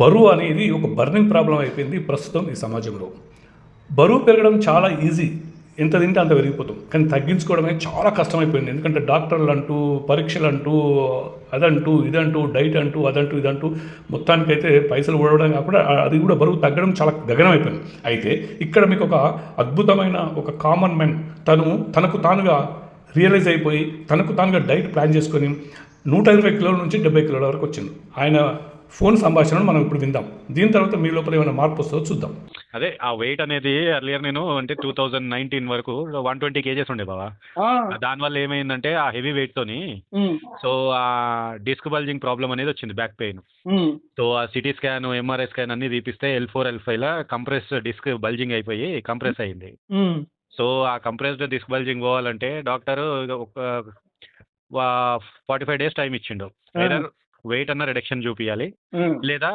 బరువు అనేది ఒక బర్నింగ్ ప్రాబ్లం అయిపోయింది ప్రస్తుతం ఈ సమాజంలో. బరువు పెరగడం చాలా ఈజీ. ఎంత తింటే అంత పెరిగిపోతాం. కానీ తగ్గించుకోవడమే చాలా కష్టమైపోయింది. ఎందుకంటే డాక్టర్లు అంటూ పరీక్షలు అంటూ అదంటూ ఇదంటూ డైట్ అంటూ అదంటూ ఇదంటూ మొత్తానికైతే పైసలు ఓడవడం కాకుండా అది కూడా బరువు తగ్గడం చాలా గగనమైపోయింది. అయితే ఇక్కడ మీకు ఒక అద్భుతమైన ఒక కామన్ మ్యాన్ తను తనకు తానుగా రియలైజ్ అయిపోయి తనకు తానుగా డైట్ ప్లాన్ చేసుకొని నూట ఇరవై కిలోల నుంచి డెబ్బై కిలోల వరకు వచ్చింది. ఆయన ఫోన్ సంభాషణను మనం ఇప్పుడు విందాం. దీని తర్వాత మీ లోపల ఏమైనా మార్పు వస్తుందో చూద్దాం. అదే ఆ వెయిట్ అనేది ఎర్లియర్ నేను అంటే టూ థౌజండ్ నైన్టీన్ వరకు వన్ ట్వంటీ కేజెస్ ఉండే బావా. దానివల్ల ఏమైందంటే ఆ హెవీ వెయిట్ తోని సో ఆ డిస్క్ బల్జింగ్ ప్రాబ్లం అనేది వచ్చింది బ్యాక్ పెయిన్ సో ఆ సిటీ స్కాన్ ఎంఆర్ఐ స్కాన్ అన్ని తీపిస్తే ఎల్ ఫోర్ ఎల్ ఫైవ్ లా కంప్రెస్ డిస్క్ బల్జింగ్ అయిపోయి కంప్రెస్ అయింది. సో ఆ కంప్రెస్డ్ డిస్క్ బల్జింగ్ పోవాలంటే డాక్టర్ ఒక ఫార్టీ ఫైవ్ డేస్ టైం ఇచ్చిండు. వెయిట్ అన్న రిడక్షన్ చూపించాలి లేదా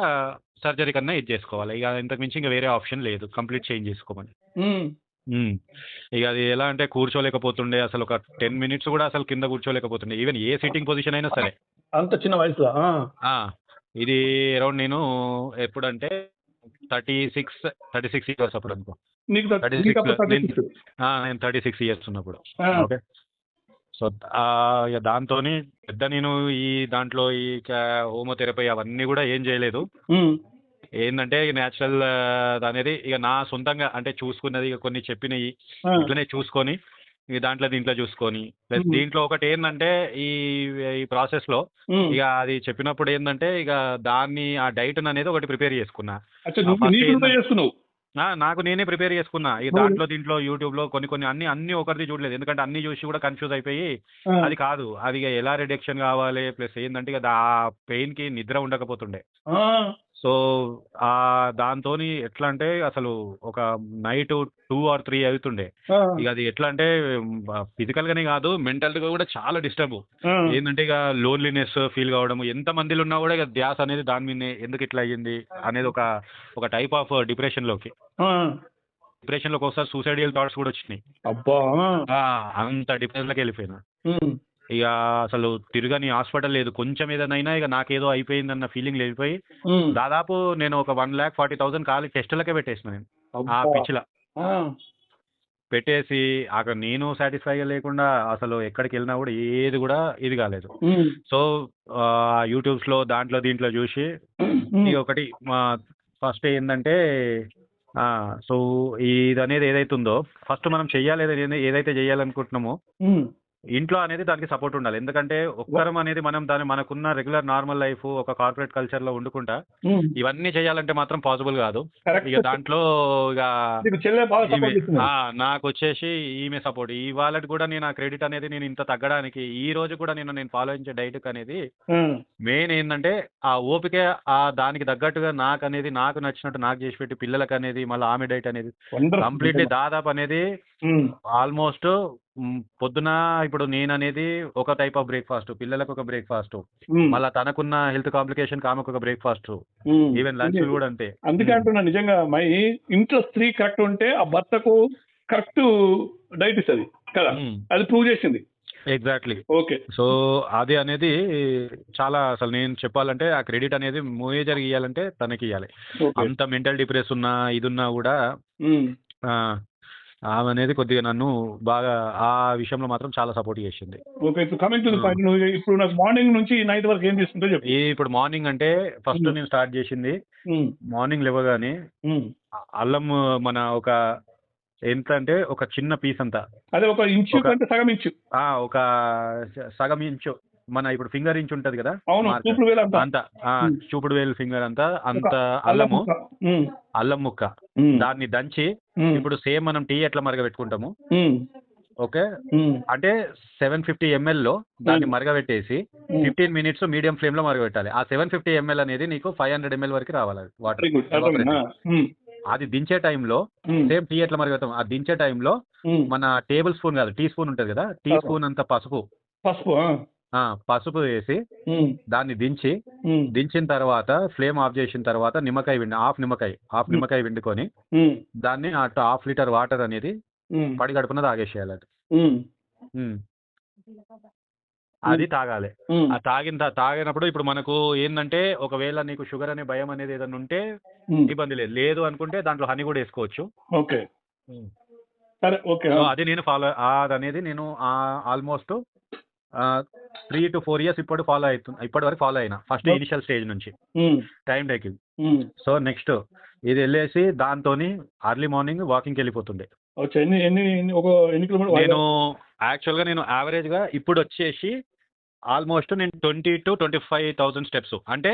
సర్జరీ కన్నా ఇది చేసుకోవాలి. ఇక ఇంతకు మించి ఇంకా వేరే ఆప్షన్ లేదు. కంప్లీట్ చేంజ్ చేసుకోమని. ఇక అది ఎలా అంటే కూర్చోలేకపోతుండే అసలు ఒక టెన్ మినిట్స్ కూడా అసలు కింద కూర్చోలేకపోతుండే. ఈవెన్ ఏ సిట్టింగ్ పొజిషన్ అయినా సరే. అంత చిన్న వయసులో ఇది అరౌండ్ నేను ఎప్పుడంటే thirty six thirty six years అప్పుడు అనుకో నీకు థర్టీ సిక్స్ 36. ఆ, నేను థర్టీ సిక్స్ ఇయర్స్ ఉన్నప్పుడు. ఓకే సో ఇక దాంతో పెద్ద నేను ఈ దాంట్లో ఈ హోమోథెరపీ అవన్నీ కూడా ఏం చేయలేదు. ఏంటంటే న్యాచురల్ అనేది ఇక నా సొంతంగా అంటే చూసుకున్నది ఇక కొన్ని చెప్పినవి. ఇట్లనే చూసుకొని ఇక దాంట్లో దీంట్లో చూసుకొని ప్లస్. దీంట్లో ఒకటి ఏంటంటే ఈ ఈ ప్రాసెస్లో. ఇక అది చెప్పినప్పుడు ఏంటంటే ఇక దాన్ని ఆ డైట్ అనేది ఒకటి ప్రిపేర్ చేసుకున్నా నీకు నేనే ప్రిపేర్ చేసుకున్నా అవును. దాంట్లో దీంట్లో యూట్యూబ్లో కొన్ని కొన్ని అన్ని అన్ని ఒకరిది చూడలేదు ఎందుకంటే అన్ని చూసి కూడా కన్ఫ్యూజ్ అయిపోయి. అది కాదు అది ఇక ఎలా రిడక్షన్ కావాలి ప్లస్ ఏంటంటే ఇక ఆ పెయిన్కి నిద్ర ఉండకపోతుండే. సో ఆ దాంతో ఎట్లా అంటే అసలు ఒక నైట్ టూ ఆర్ త్రీ అవుతుండే. ఇక అది ఎట్లా అంటే ఫిజికల్ గానే కాదు మెంటల్గా కూడా చాలా డిస్టర్బ్. ఏంటంటే ఇక లోన్లీనెస్ ఫీల్ కావడం ఎంత మందిలో ఉన్నా కూడా ఇక ధ్యాస అనేది దాని మీదనే ఎందుకు ఇట్లా అయ్యింది అనేది ఒక ఒక టైప్ ఆఫ్ డిప్రెషన్లోకి. డిప్రెషన్లోకి ఒకసారి సూసైడియల్ థాట్స్ కూడా వచ్చినాయి అబ్బా ఆ. అంత డిప్రెషన్లోకి వెళ్ళిపోయినా ఉమ్. ఇక అసలు తిరగని హాస్పిటల్ లేదు కొంచెం ఏదైనా ఇక నాకేదో అయిపోయిందన్న ఫీలింగ్ వెళ్ళిపోయి ఉమ్. దాదాపు నేను ఒక వన్ ల్యాక్ ఫార్టీ థౌసండ్ ఖాళీ టెస్టులకే పెట్టేసిన నేను ఆ అబ్బా. పిచ్చిలా ఆ. పెట్టేసి అక్కడ నేను సాటిస్ఫైగా లేకుండా అసలు ఎక్కడికి వెళ్ళినా కూడా ఏది కూడా ఇది కాలేదు ఉమ్. సో యూట్యూబ్స్లో దాంట్లో దీంట్లో చూసి ఉమ్. ఇది ఒకటి మా ఫస్ట్ ఏంటంటే సో ఇది అనేది ఏదైతే ఉందో ఫస్ట్ మనం చెయ్యాలి ఏదైతే- చేయాలనుకుంటున్నామో ఇంట్లో అనేది దానికి సపోర్ట్ ఉండాలి ఎందుకంటే ఒక్కరం అనేది మనం దాని మనకున్న రెగ్యులర్ నార్మల్ లైఫ్ ఒక కార్పొరేట్ కల్చర్లో వండుకుంటా ఉమ్. ఇవన్నీ చేయాలంటే మాత్రం పాసిబుల్ కాదు. ఇక దాంట్లో ఇక నీకు వచ్చేసి ఈమె సపోర్ట్ ఇవాళ కూడా నేను ఆ క్రెడిట్ అనేది నేను ఇంత తగ్గడానికి ఈ రోజు కూడా నేను నేను ఫాలో చేసే డైట్ అనేది. మెయిన్ ఏంటంటే ఆ ఓపిక ఆ దానికి తగ్గట్టుగా నాకు అనేది నాకు నచ్చినట్టు నాకు చేసి పెట్టి పిల్లలకు అనేది మళ్ళీ ఆమె డైట్ అనేది. కంప్లీట్లీ దాదాపు అనేది. ఆల్మోస్ట్ పొద్దున ఇప్పుడు నేను అనేది ఒక టైప్ ఆఫ్ బ్రేక్ఫాస్ట్ పిల్లలకు ఒక బ్రేక్ఫాస్ట్. మళ్ళీ తనకున్న హెల్త్ కాంప్లికేషన్ ఆమెకు ఒక బ్రేక్ఫాస్ట్. ఈవెన్ లంచ్ కూడా అంతే. అందుకే అంటున్నా నిజంగా మై ఇంట్లో స్త్రీ కరెక్ట్ ఉంటే ఆ భర్తకు కరెక్ట్ డైట్ ఇస్తుంది కదా. అది ప్రూవ్ చేసింది. ఎగ్జాక్ట్లీ. ఓకే. సో అది అనేది చాలా అసలు నేను చెప్పాలంటే ఆ క్రెడిట్ అనేది మేజర్ ఇవ్వాలంటే తనకి ఇవ్వాలి అంత మెంటల్ డిప్రెస్ ఉన్నా ఇది ఉన్నా కూడా ఆమె అనేది కొద్దిగా నన్ను బాగా ఆ విషయంలో మాత్రం చాలా సపోర్ట్ చేసింది ఓకే ఇప్పుడు కమింగ్ టు ది పాయింట్ నువ్వు ఇప్పుడు నాకు మార్నింగ్ నుంచి నైట్ వరకు ఏం తీసుకుంటో చెప్పు ఈ ఇప్పుడు మార్నింగ్ అంటే ఫస్ట్ మ్మ్. నేను స్టార్ట్ చేసింది. మార్నింగ్ లేవగానే ఉమ్. అల్లం మన ఒక ఎంత అంటే ఒక చిన్న పీస్ అంతా అదే ఒక ఇంచు కంటే సగం ఇంచు ఆ ఒక సగం ఇంచు మన ఇప్పుడు ఫింగర్ ఇంచు ఉంటది కదా అంతా. చూపుడు వేలు ఫింగర్ అంతా అంత అల్లము. అల్లం ముక్క. దాన్ని దంచి. ఇప్పుడు సేమ్ మనం టీ ఎట్లా మరగబెట్టుకుంటాము ఉమ్. ఓకే. అంటే సెవెన్ ఫిఫ్టీ ఎంఎల్లో దాన్ని మరగబెట్టేసి. ఫిఫ్టీన్ మినిట్స్ మీడియం ఫ్లేమ్లో మరగబెట్టాలి ఆ సెవెన్ ఫిఫ్టీ ఎంఎల్ అనేది నీకు ఫైవ్ హండ్రెడ్ ఎంఎల్ వరకు రావాలి వాటర్. అది దించే టైంలో. సేమ్ టీ ఎట్లా మరగబెడతాం ఆ దించే టైంలో. మన టేబుల్ స్పూన్ కాదు టీ స్పూన్ ఉంటది కదా టీ. స్పూన్ అంత పసుపు పసుపు పసుపు వేసి. దాన్ని దించి. దించిన తర్వాత ఫ్లేమ్ ఆఫ్ చేసిన తర్వాత నిమ్మకాయ విండి హాఫ్ నిమ్మకాయ హాఫ్ మ్మ్. నిమ్మకాయ విండుకొని. దాన్ని అటు హాఫ్ లీటర్ వాటర్ అనేది. పడి గడుపున తాగేసేయాలి అది. తాగాలి. ఆ తాగిన తాగినప్పుడు ఇప్పుడు మనకు ఏంటంటే ఒకవేళ నీకు షుగర్ అనే భయం అనేది ఏదైనా ఉంటే ఇబ్బంది లేదు. లేదు అనుకుంటే దాంట్లో హనీ కూడా వేసుకోవచ్చు. ఓకే. సరే ఓకే. అది నేను ఫాలో అది అనేది నేను almost three to four years ఇప్పుడు ఫాలో అవుతుంది ఇప్పటి వరకు ఫాలో అయినా. ఫస్ట్. ఇనిషియల్ స్టేజ్ నుంచి. Time taking. సో నెక్స్ట్ ఇది వెళ్ళేసి దాంతోని అర్లీ మార్నింగ్ వాకింగ్కి వెళ్ళిపోతుండే నేను యాక్చువల్గా నేను యావరేజ్గా ఇప్పుడు వచ్చేసి ఆల్మోస్ట్ నేను twenty two twenty five thousand steps అంటే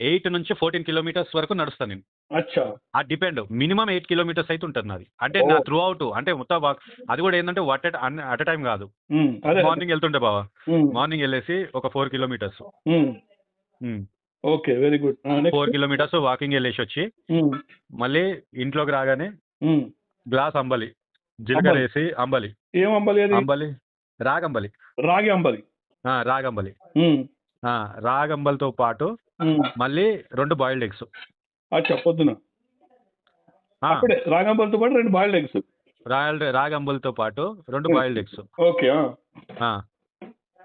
ఎయిట్ నుంచి ఫోర్టీన్ కిలోమీటర్స్ వరకు నడుస్తాను నేను. అచ్చా. ఆ డిపెండ్. మినిమం ఎయిట్ కిలోమీటర్స్ అయితే ఉంటుంది నాది. అంటే నా. త్రూ అవుట్ అంటే మొత్తం అది కూడా ఏంటంటే వట్ అట్ అ టైం కాదు. అదే. మార్నింగ్ వెళ్తుండే బావా. మార్నింగ్ వెళ్ళేసి ఒక four kilometres. Okay very good. Four kilometres walking వెళ్ళేసి వచ్చి మళ్ళీ ఇంట్లోకి రాగానే గ్లాస్ అంబలి. జీలకర్ర అంబలి. వేసి అంబలి. ఏం అంబలి అది? అంబలి. రాగంబలి. రాగి అంబలి. రాగంబలి. రాగంబలితో పాటు. మళ్ళీ రెండు బాయిల్డ్ ఎగ్స్ అచ్చా పొద్దున అప్పుడే రాగి అంబలితో పాటు రెండు బాయిల్డ్ ఎగ్స్ రాయల్ రాగంబలితో పాటు రెండు బాయిల్డ్ ఎగ్స్ ఓకే.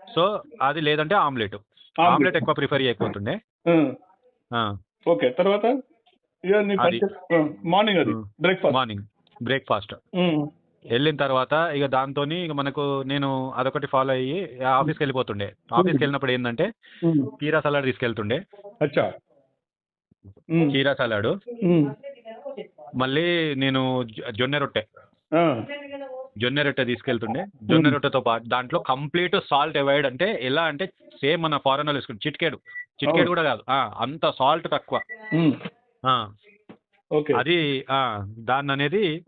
సో అది లేదంటే ఆమ్లెట్. ఆమ్లెట్. ఎక్కువ ప్రిఫర్ చేయకపోతుండే. ఓకే తర్వాత మార్నింగ్ అది. బ్రేక్ఫాస్ట్ మార్నింగ్ బ్రేక్ఫాస్ట్ వెళ్ళిన తర్వాత ఇక దాంతో ఇక మనకు నేను అదొకటి ఫాలో అయ్యి ఆఫీస్కి వెళ్ళిపోతుండే. ఆఫీస్కి వెళ్ళినప్పుడు ఏంటంటే. కీరా సలాడ్ తీసుకెళ్తుండే. అచ్చా. కీరా సలాడ్ మళ్ళీ నేను జొ- జొన్న రొట్టె. ఆ, జొన్న రొట్టె తీసుకెళ్తుండే. జొన్న రొట్టెతో పాటు దాంట్లో కంప్లీట్ సాల్ట్ అవాయిడ్ అంటే ఎలా అంటే సేమ్ మన ఫారెన్ వాళ్ళు వేసుకుంటే చిట్కేడు. చిట్కేడు. కూడా కాదు. ఆ, అంత సాల్ట్ తక్కువ. ఉమ్, ఆ, ఓకే. అది ఆ, దాన్ని అనేది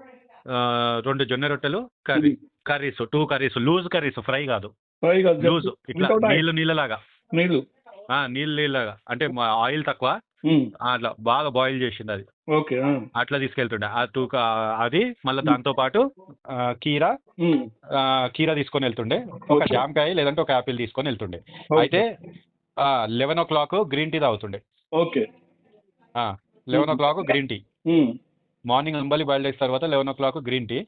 రెండు జొన్న రొట్టెలు curry curries two curries loose curries fry కాదు. ఫ్రై కాదు లూజ్ ఇట్లా. నీళ్ళు నీళ్ళలాగా. నీళ్ళు. నీళ్ళు నీళ్ళలాగా. అంటే ఆయిల్ తక్కువ. అట్లా బాగా బాయిల్ చేసింది అది. ఓకే అట్లా తీసుకెళ్తుండే. ఆ టూ అది మళ్ళీ దాంతో పాటు కీరా కీరా తీసుకొని వెళ్తుండే. ఒక. జామకాయ లేదంటే ఒక యాపిల్ తీసుకొని వెళ్తుండే. అయితే eleven o'clock green tea తాగుతుండే. Okay. Eleven o'clock green tea. Morning అంబలి బయలుదేరిన తర్వాత eleven o'clock green tea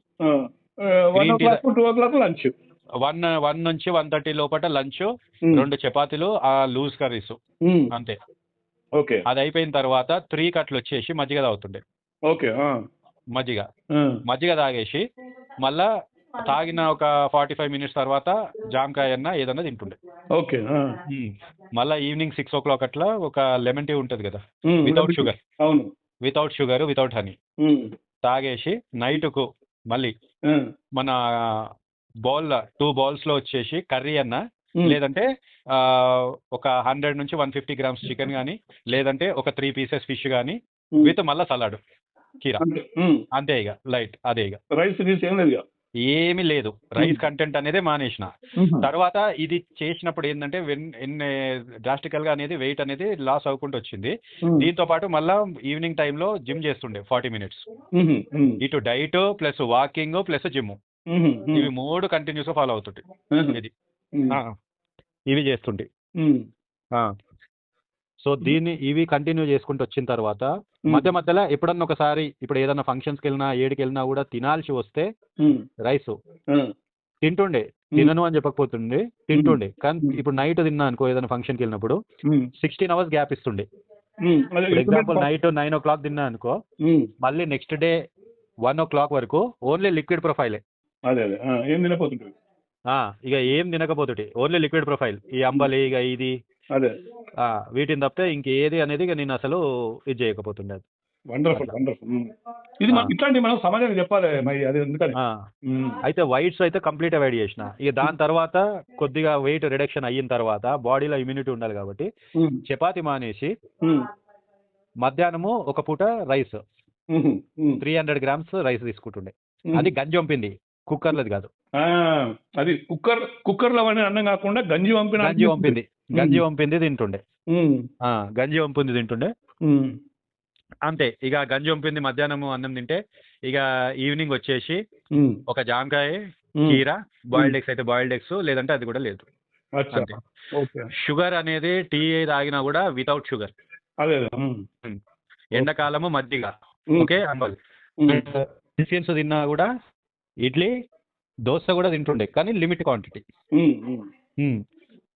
one o'clock two o'clock lunch one one నుంచి వన్ థర్టీ లోపల లంచ్ రెండు చపాతీలు ఆ లూజ్ కర్రీస్ ఉమ్, అంతే. ఓకే అది అయిపోయిన తర్వాత త్రీ కట్లు వచ్చేసి మజ్జిగ తాగుతుండే. ఓకే మజ్జిగ. మజ్జిగ తాగేసి మళ్ళా తాగిన ఒక ఫార్టీ ఫైవ్ మినిట్స్ తర్వాత జామకాయ అన్న ఏదన్నా తింటుండే. ఓకే మళ్ళా ఈవినింగ్ సిక్స్ ఓ క్లాక్ అట్లా ఒక లెమన్ టీ ఉంటుంది కదా. వితౌట్ షుగర్ అవును. వితౌట్ షుగర్ వితౌట్ హనీ తాగేసి నైట్కు మళ్ళీ మన బౌల్ టూ బౌల్స్లో వచ్చేసి కర్రీ అన్న లేదంటే ఒక హండ్రెడ్ నుంచి వన్ ఫిఫ్టీ గ్రామ్స్ చికెన్ కానీ లేదంటే ఒక త్రీ పీసెస్ ఫిష్ కానీ విత్ మళ్ళా సలాడ్ కీరా. అంతే. ఇక లైట్ అదే ఇక రైస్ ఏం లేదు ఇక ఏమీ లేదు. రైస్ కంటెంట్ అనేదే మానేసిన. తర్వాత ఇది చేసినప్పుడు ఏంటంటే వెన్ ఎన్ని డ్రాస్టికల్గా అనేది వెయిట్ అనేది లాస్ అవ్వకుండా వచ్చింది. దీంతో పాటు మళ్ళా ఈవినింగ్ టైంలో జిమ్ చేస్తుండే ఫార్టీ మినిట్స్ ఇటు diet plus walking plus gym ఇవి మూడు కంటిన్యూస్గా ఫాలో అవుతుంటే ఉహు, ఇది. ఇవి చేస్తుంటే ఉమ్, సో దీన్ని ఇవి కంటిన్యూ చేసుకుంటూ వచ్చిన తర్వాత మధ్య మధ్యలో ఎప్పుడన్నా ఒకసారి ఇప్పుడు ఏదైనా ఫంక్షన్స్కి వెళ్ళినా ఏడికి వెళ్ళినా కూడా తినాల్సి వస్తే రైస్. తింటుండే. తినను అని చెప్పకపోతుండే. తింటుండే. కానీ. ఇప్పుడు నైట్ తిన్నా అనుకో ఏదైనా ఫంక్షన్కి వెళ్ళినప్పుడు సిక్స్టీన్ అవర్స్ గ్యాప్ ఇస్తుండే. Example night nine o'clock తిన్నా అనుకో మళ్ళీ next day one o'clock వరకు ఓన్లీ లిక్విడ్ ప్రొఫైలే ఏం. ఇక ఏం తినకపోతుంటే ఓన్లీ లిక్విడ్ ప్రొఫైల్ ఈ అంబలి ఇక ఇది అదే. వీటిని తప్పితే ఇంకేది అనేది నేను అసలు ఇది చేయకపోతుండే వండర్ఫుల్. వండర్ఫుల్ ఇది మనం. ఇట్లాంటి మనం సమాజానికి చెప్పాలి అది ఎందుకని? అయితే వైట్స్ అయితే కంప్లీట్ అవాయిడ్ చేసిన. ఇక దాని తర్వాత కొద్దిగా వెయిట్ రిడక్షన్ అయిన తర్వాత బాడీలో ఇమ్యూనిటీ ఉండాలి కాబట్టి చపాతి మానేసి మధ్యాహ్నము ఒక పూట rice. Three hundred grams rice తీసుకుంటుండే. అది గంజి వంపింది. కుక్కర్లది కాదు. అది కుక్కర్ కుక్కర్లో వండిన అన్నం కాకుండా గంజి పంపిన గంజి వంపింది. గంజి వంపింది తింటుండే. గంజి వంపింది తింటుండే. అంతే ఇక గంజి వంపింది మధ్యాహ్నం అన్నం తింటే ఇక ఈవినింగ్ వచ్చేసి ఒక జామకాయ. కీర బాయిల్డ్ ఎగ్స్ అయితే బాయిల్డ్ ఎగ్స్ లేదంటే అది కూడా లేదు. షుగర్ అనేది టీ తాగినా కూడా వితౌట్ షుగర్ ఎండాకాలము మజ్జిగ. ఓకే అంబల్. తిన్నా కూడా ఇడ్లీ దోశ కూడా తింటుండే కానీ limit quantity.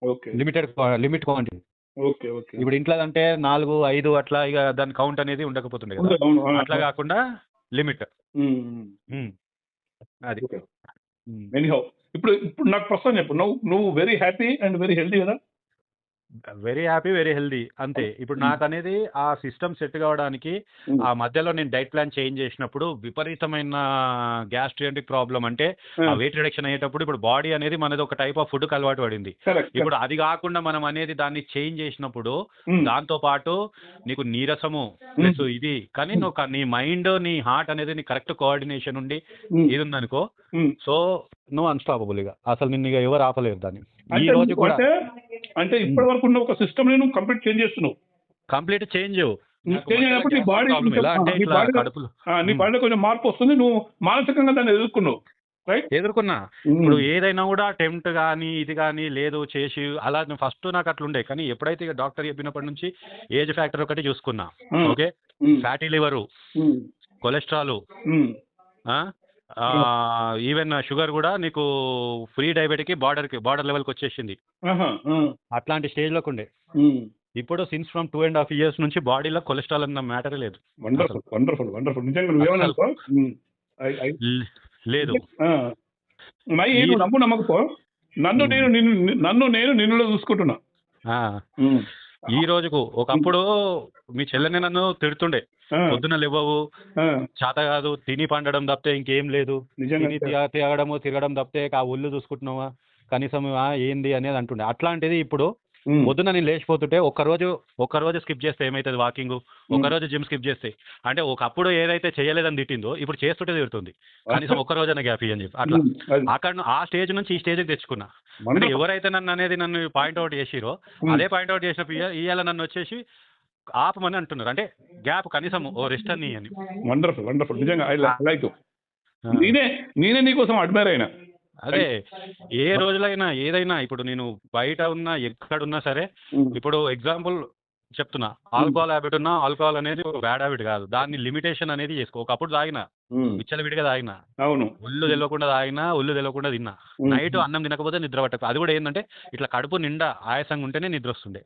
Okay. Limited limit quantity. Okay okay. ఇప్పుడు ఇంట్లో అంటే నాలుగు ఐదు అట్లా ఇక దాని కౌంట్ అనేది ఉండకపోతుండే కదా. అట్లా కాకుండా లిమిట్. అది. ఎనీహౌ ఇప్పుడు ఇప్పుడు నాకు ప్రస్తుతం చెప్పు. నువ్వు నువ్వు very happy and very healthy కదా? వెరీ హ్యాపీ వెరీ హెల్దీ అంతే. ఇప్పుడు నాకు అనేది ఆ సిస్టమ్ సెట్ కావడానికి. ఆ మధ్యలో నేను డైట్ ప్లాన్ చేంజ్ చేసినప్పుడు విపరీతమైన గ్యాస్ట్రియంటిక్ ప్రాబ్లం అంటే ఆ వెయిట్ రిడక్షన్ అయ్యేటప్పుడు ఇప్పుడు బాడీ అనేది మనది ఒక టైప్ ఆఫ్ ఫుడ్ అలవాటు పడింది. ఇప్పుడు అది కాకుండా మనం అనేది దాన్ని చేంజ్ చేసినప్పుడు దాంతో పాటు నీకు నీరసము ప్లస్ ఇది కానీ నువ్వు నీ మైండ్ నీ హార్ట్ అనేది నీ కరెక్ట్ కోఆర్డినేషన్ ఉండి ఇది ఉందనుకో సో నువ్వు అన్స్టాపబుల్ ఇక. అసలు నిన్ను ఇక ఎవరు ఆపలేరు దాన్ని. ఈ రోజు కూడా అంటే అంటే ఇప్పటి వరకు ఉన్న ఒక సిస్టమ్ నేను కంప్లీట్ చేంజ్ చేస్తున్నావు. కంప్లీట్ చేంజ్ చేంజ్ అయినప్పుడు నీ బాడీ నీ నీ. బాడీలో కొంచెం మార్పు వస్తుంది. నువ్వు మానసికంగా దాన్ని ఎదుర్కొన్నావు. రైట్ ఎదుర్కొన్నా. ఇప్పుడు ఏదైనా కూడా టెంప్ట్ కానీ ఇది కానీ లేదు చేసి అలా ఫస్ట్ నాకు అట్లుండే. కానీ ఎప్పుడైతే ఇక డాక్టర్ చెప్పినప్పటి నుంచి ఏజ్ ఫ్యాక్టర్ ఒకటి చూసుకున్నా. Okay fatty liver cholesterol even sugar కూడా నీకు ఫ్రీ డయాబెటిక్ బార్డర్కి బార్డర్ లెవెల్కి వచ్చేసింది. అట్లాంటి స్టేజ్లోకి ఉండే. ఇప్పుడు since from two and half years నుంచి బాడీలో కొలెస్ట్రాల్ అన్న మ్యాటరే లేదు. వండర్ఫుల్ వండర్ఫుల్ వండర్ఫుల్ నిజంగా లే- లేదు. నమ్ము నమ్మకపో. నన్ను నేను నిన్ను నన్ను నేను నిన్నులో చూసుకుంటున్నా. ఈ రోజుకు ఒకప్పుడు మీ చెల్లెని నన్ను తిడుతుండే. పొద్దున లేవవు చేత కాదు తిని పండడం తప్పితే ఇంకేం లేదు. తిని తిరగ- తిరగడము తిరగడం తప్పితే ఆ ఒళ్ళు చూసుకుంటున్నావా? కనీసం ఏంది? అనేది అంటుండే. అట్లాంటిది ఇప్పుడు. పొద్దున నేను లేచిపోతుంటే ఒక్క రోజు ఒక్క రోజు స్కిప్ చేస్తే ఏమవుతుంది వాకింగ్? ఒక రోజు జిమ్ స్కిప్ చేస్తే. అంటే ఒకప్పుడు ఏదైతే చేయలేదని తిట్టిందో ఇప్పుడు చేస్తుంటే తిడుతుంది. కనీసం ఒక్క రోజైనా గ్యాప్ అని చెప్పి. అట్లా. అక్కడ ఆ స్టేజ్ నుంచి ఈ స్టేజ్కి తెచ్చుకున్నా. అంటే. ఎవరైతే నన్ను అనేది నన్ను పాయింట్ అవుట్ చేసిరో. అదే పాయింట్ అవుట్ చేసినప్పుడు ఇయ- ఇవాళ నన్ను వచ్చేసి ఆపమని అంటున్నారు. అంటే గ్యాప్ కనీసం ఓ రెస్ట్ అని వండర్ఫుల్ వండర్ఫుల్ నిజంగా ఐ లైక్ ఆ. నేనే నేనే నీకోసం అడ్మైర్ అయినా. అదే ఏ రోజులైనా ఏదైనా ఇప్పుడు నేను బయట ఉన్నా ఎక్కడున్నా సరే. ఇప్పుడు ఎగ్జాంపుల్ చెప్తున్నా. ఆల్కహాల్ హ్యాబిట్ ఉన్నా ఆల్కహాల్ అనేది ఒక బ్యాడ్ హ్యాబిట్ కాదు. దాన్ని లిమిటేషన్ అనేది చేసుకో. ఒకప్పుడు తాగిన. విచ్చలవిడిగా తాగిన అవును. ఒళ్ళు తెలియకుండా తాగినా ఒళ్ళు తెలియకుండా తిన్నా. నైట్ అన్నం తినకపోతే నిద్ర పట్టక అది కూడా ఏంటంటే ఇట్లా కడుపు నిండా ఆయాసంగా ఉంటేనే నిద్ర వస్తుండే.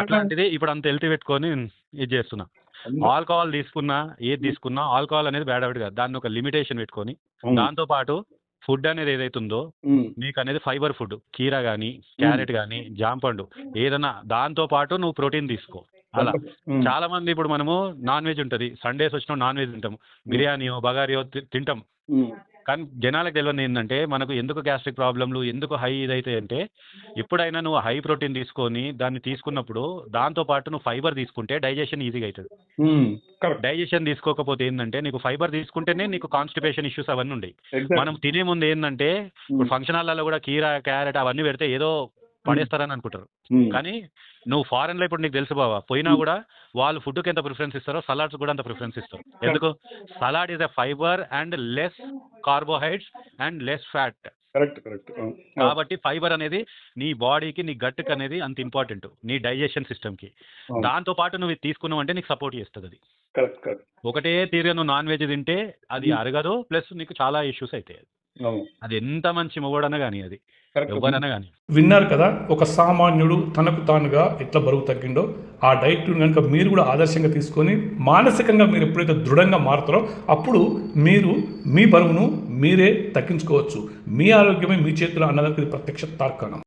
అట్లాంటిది ఇప్పుడు అంత హెల్తీ పెట్టుకొని ఇది చేస్తున్నా. ఆల్కహాల్ తీసుకున్నా ఏది తీసుకున్నా ఆల్కహాల్ అనేది బ్యాడ్ హ్యాబిట్ కాదు. దాన్ని ఒక లిమిటేషన్ పెట్టుకొని. దాంతో పాటు ఫుడ్ అనేది ఏదైతుందో Hmm. నీకు అనేది ఫైబర్ ఫుడ్ కీరా కానీ క్యారెట్ కానీ జాంపండు ఏదైనా దాంతో పాటు నువ్వు ప్రోటీన్ తీసుకో. అలా. చాలా మంది ఇప్పుడు మనము నాన్ వెజ్ ఉంటుంది సండేస్ వచ్చిన నాన్ వెజ్ తింటాం బిర్యానీయో బగారియో తింటాం. కానీ జనాలకు తెలియదు ఏంటంటే మనకు ఎందుకు గ్యాస్ట్రిక్ ప్రాబ్లంలు ఎందుకు హై ఇదైతే అంటే ఎప్పుడైనా నువ్వు హై ప్రోటీన్ తీసుకొని దాన్ని తీసుకున్నప్పుడు దాంతో పాటు నువ్వు ఫైబర్ తీసుకుంటే డైజెషన్ ఈజీగా అవుతుంది. డైజెషన్ తీసుకోకపోతే ఏంటంటే నీకు ఫైబర్ తీసుకుంటేనే నీకు కాన్స్టిపేషన్ ఇష్యూస్ అవన్నీ ఉన్నాయి. మనం తినే ముందు ఏంటంటే ఇప్పుడు ఫంక్షన్ హాల్లో కూడా కీరా క్యారెట్ అవన్నీ పెడితే ఏదో పడేస్తారని అనుకుంటారు. కానీ నువ్వు ఫారెన్లో ఇప్పుడు నీకు తెలుసు బావా పోయినా కూడా వాళ్ళు ఫుడ్కి ఎంత ప్రిఫరెన్స్ ఇస్తారో సలాడ్స్ కూడా అంత ప్రిఫరెన్స్ ఇస్తారు. ఎందుకు? Salad is a fibre and less carbohydrates and less fat correct correct అవును. కాబట్టి ఫైబర్ అనేది నీ బాడీకి నీ గట్టుకి అనేది అంత ఇంపార్టెంట్ నీ డైజెషన్ సిస్టమ్కి. దాంతో పాటు నువ్వు తీసుకున్నావు అంటే నీకు సపోర్ట్ చేస్తుంది అది. ఒకటే తీరుగా నువ్వు నాన్ వెజ్ తింటే అది. అరగదు ప్లస్ నీకు చాలా ఇష్యూస్ అవుతాయి అది. ఎంత మంచి మొగడన కానీ అది. విన్నారు కదా ఒక సామాన్యుడు తనకు తానుగా ఎట్లా బరువు తగ్గిండో ఆ డైట్ కనుక మీరు కూడా ఆదర్శంగా తీసుకొని మానసికంగా మీరు ఎప్పుడైతే దృఢంగా మారుతారో అప్పుడు మీరు మీ బరువును మీరే తగ్గించుకోవచ్చు. మీ ఆరోగ్యమే మీ చేతిలో అన్నదానికి ప్రత్యక్ష తార్కాణం.